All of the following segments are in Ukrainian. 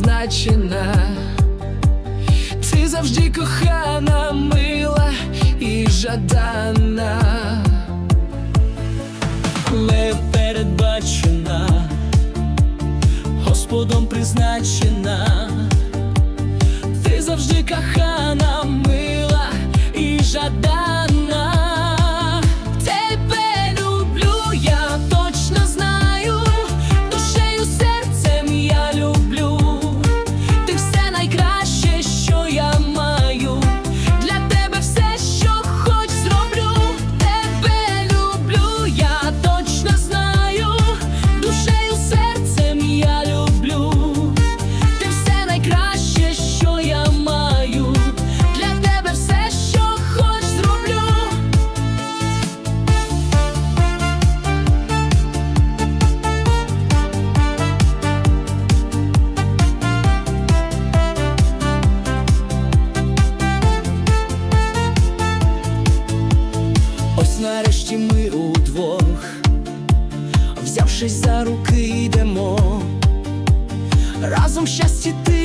призначена, ти завжди кохана, мила і жадана, не передбачена, Господом призначена, ти завжди кохана, мила і жадана. місті ми удвох, взявшись за руки, йдемо, разом щасті ти.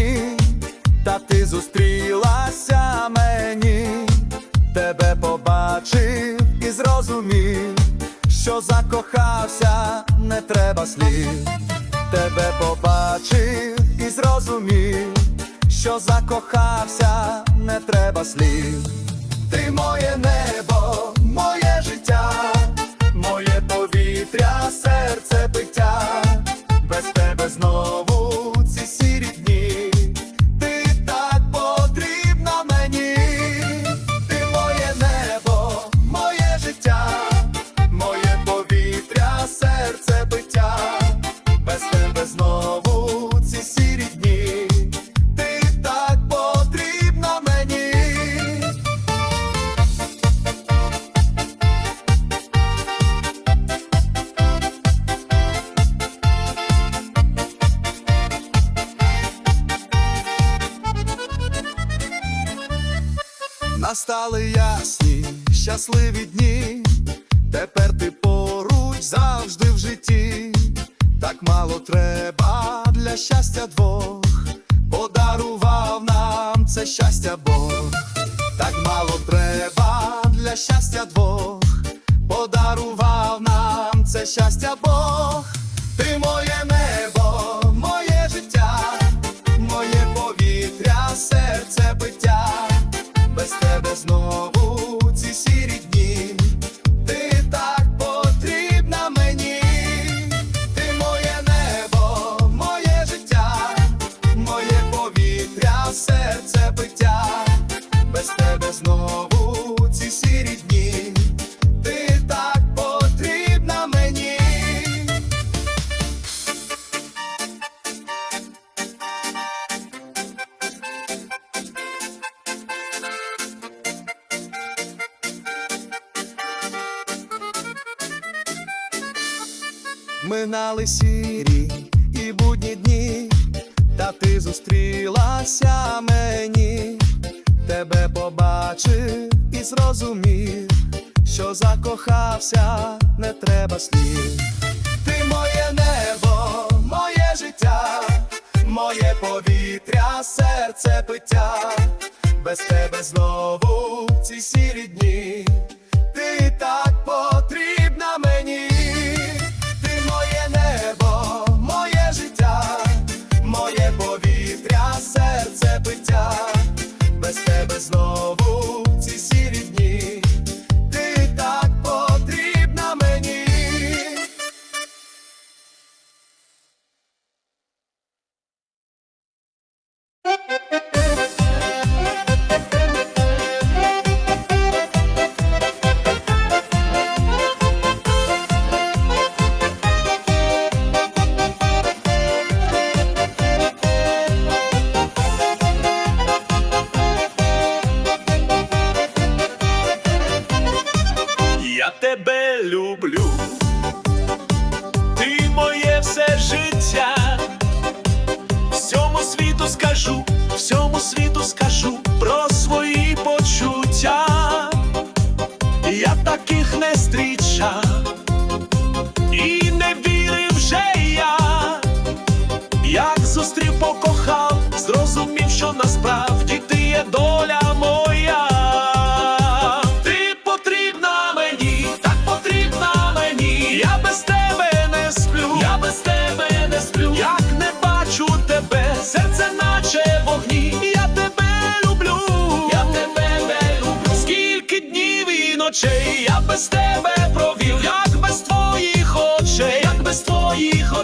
Минали сірі і будні дні, та ти зустрілася мені, тебе побачив і зрозумів, що закохався, не треба слів, тебе побачив і зрозумів, що закохався, не треба слів. Ти моє небо, Настали ясні, щасливі дні, тепер ти поруч завжди в житті, так мало треба для щастя двох, подарував нам це щастя Бог, так мало треба для щастя двох, подарував нам це щастя Бог, ти моє Минали сірі і будні дні, та ти зустрілася мені, тебе побачив і зрозумів, що закохався, не треба слів. Ти моє небо, моє життя, моє повітря, серце биття, без тебе знову ці сірі дні.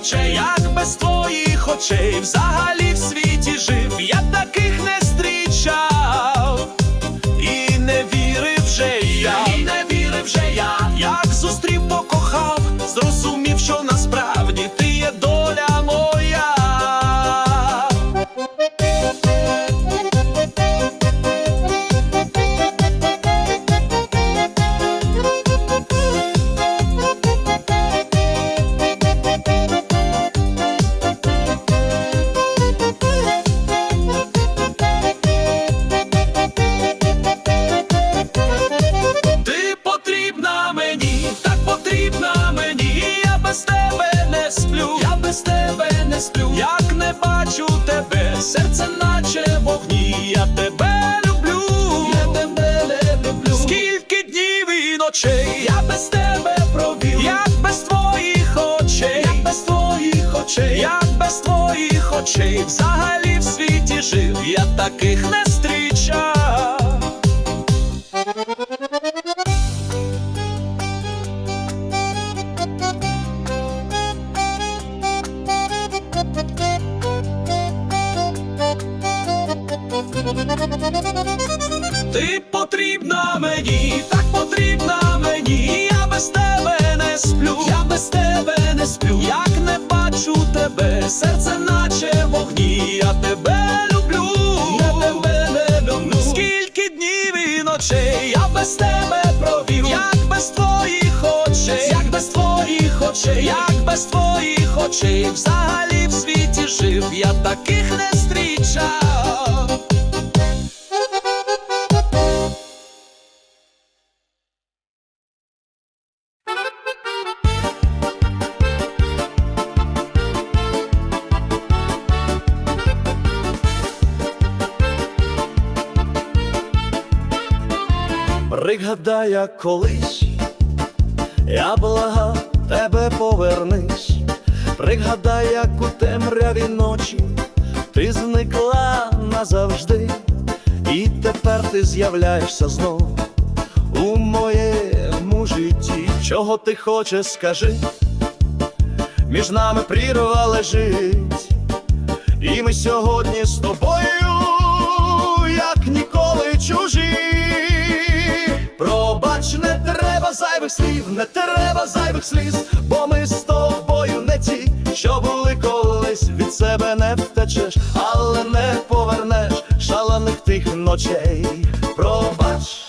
Очей, як без твоїх очей, взагалі в світі жив, я таких не зустрічав. І не вірив вже я, і не вірив вже я, як зустрів, покохав, зрозумів, що насправді очей, взагалі в світі жив, я таких не зустрічав. Ти потрібна мені, так потрібна мені, я без тебе не сплю, я без тебе не сплю, як не бачу тебе, серце очей, як без твоїх очей, взагалі в світі жив, я таких не зустрічав. Пригадай, як колись я благав тебе повернись, пригадай, як у темряві ночі ти зникла назавжди, і тепер ти з'являєшся знов у моєму житті. Чого ти хочеш, скажи, між нами прірва лежить, і ми сьогодні з тобою, зайвих слів, не треба зайвих сліз, бо ми з тобою не ті, що були колись від себе не втечеш, але не повернеш шалених тих ночей. Пробач.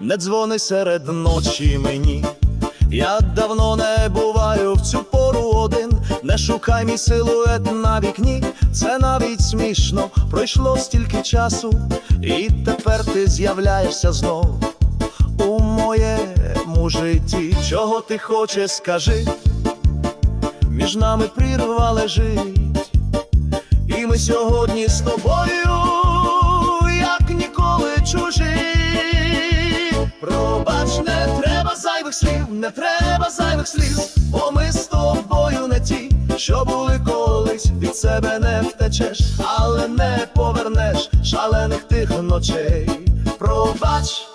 Не дзвони серед ночі мені. Я давно не буваю в цю. Не шукай мій силует на вікні. Це навіть смішно. Пройшло стільки часу, і тепер ти з'являєшся знов у моєму житті. Чого ти хочеш, скажи? Між нами прірва лежить, і ми сьогодні з тобою, як ніколи чужі. Пробач, не треба зайвих слів, не треба зайвих слів, бо ми з тобою себе не втечеш, але не повернеш шалених тих ночей. Пробач.